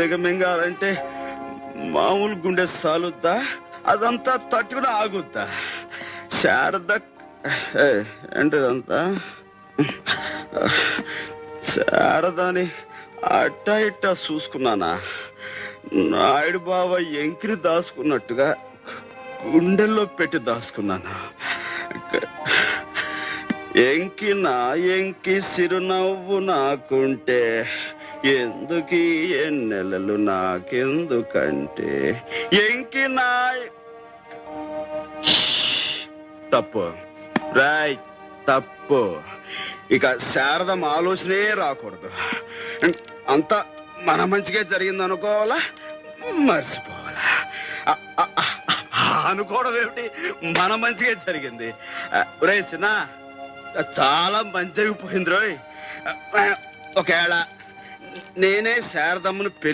దిగమింగాలంటే మామూలు గుండె సాలుద్దా? అదంతా తట్టుకుని ఆగుద్దా? శారద ఏంటిదంతా? శారదని అట్టా ఇట్టా చూసుకున్నానా? నాయుడు బావ ఎంకిని దాచుకున్నట్టుగా గుండెల్లో పెట్టి దాచుకున్నాను? ఎంకి నా ఎంకి సిరునవ్వు నాకుంటే ఎందుకు ఎన్నెలలు నాకెందుకంటే ఎంకి నా తప్పు. రాయ్ తప్పు. ఇక శారదం ఆలోచనే రాకూడదు. అంతా మన మంచిగా జరిగింది అనుకోవాలా మర్చిపోవాలా అనుకోవడం ఏమిటి? మన మంచిగా జరిగింది. రేసిన చాలా మంచి జరిగిపోయింది రోయ్ ఒకవేళ నేనే శారదమ్మను పెళ్ళి